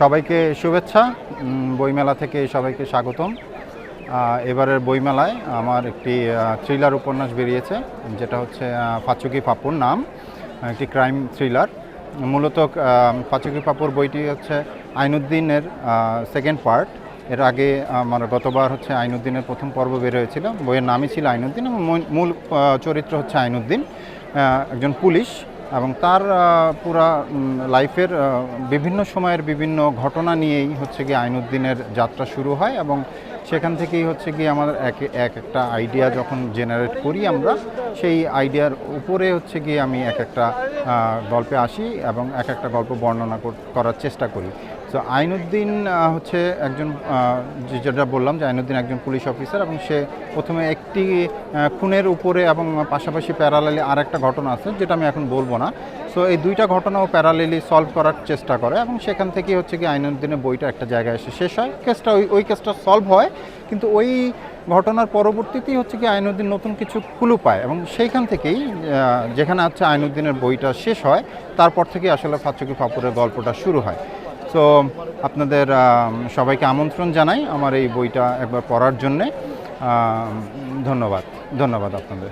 সবাইকে শুভেচ্ছা। বইমেলা থেকে সবাইকে স্বাগতম। এবারের বইমেলায় আমার একটি থ্রিলার উপন্যাস বেরিয়েছে, যেটা হচ্ছে পাচুকি পাপুর নাম। একটি ক্রাইম থ্রিলার মূলত পাচুকি পাপুর বইটি হচ্ছে আইনুদ্দিনের সেকেন্ড পার্ট এর আগে আমার গতবার হচ্ছে আইনুদ্দিনের প্রথম পর্ব বের হয়েছিল। বইয়ের নামই ছিল আইনুদ্দিন এবং মূল চরিত্র হচ্ছে আইনুদ্দিন। একজন পুলিশ। এবং তার পুরা লাইফের বিভিন্ন সময়ের বিভিন্ন ঘটনা নিয়েই হচ্ছে গিয়ে আইনুদ্দিনের যাত্রা শুরু হয় এবং সেখান থেকেই হচ্ছে গিয়ে আমাদের এক এক একটা আইডিয়া যখন জেনারেট করি আমরা, সেই আইডিয়ার উপরে হচ্ছে গিয়ে আমি এক একটা গল্পে আসি এবং এক একটা গল্প বর্ণনা করার চেষ্টা করি। তো আইনুদ্দিন হচ্ছে একজন যেটা বললাম যে আইনুদ্দিন একজন পুলিশ অফিসার এবং সে প্রথমে একটি খুনের উপরে এবং পাশাপাশি প্যারালালি আর একটা ঘটনা আছে, যেটা আমি এখন বলব না। সো এই দুইটা ঘটনাও প্যারালেলি সলভ করার চেষ্টা করে এবং সেখান থেকে হচ্ছে কি আইনুদ্দিনের বইটা একটা জায়গায় এসে শেষ হয়। কেসটা ওই ওই কেসটা সলভ হয়, কিন্তু ওই ঘটনার পরবর্তীতেই হচ্ছে কি আইনুদ্দিন নতুন কিছু ক্লু পায় এবং সেইখান থেকেই যেখানে হচ্ছে আইনুদ্দিনের বইটা শেষ হয়, তারপর থেকে আসলে ফাচুকি ফাপুরের গল্পটা শুরু হয়। তো আপনাদের সবাইকে আমন্ত্রণ জানাই আমার এই বইটা একবার পড়ার জন্যে। ধন্যবাদ। ধন্যবাদ আপনাদের।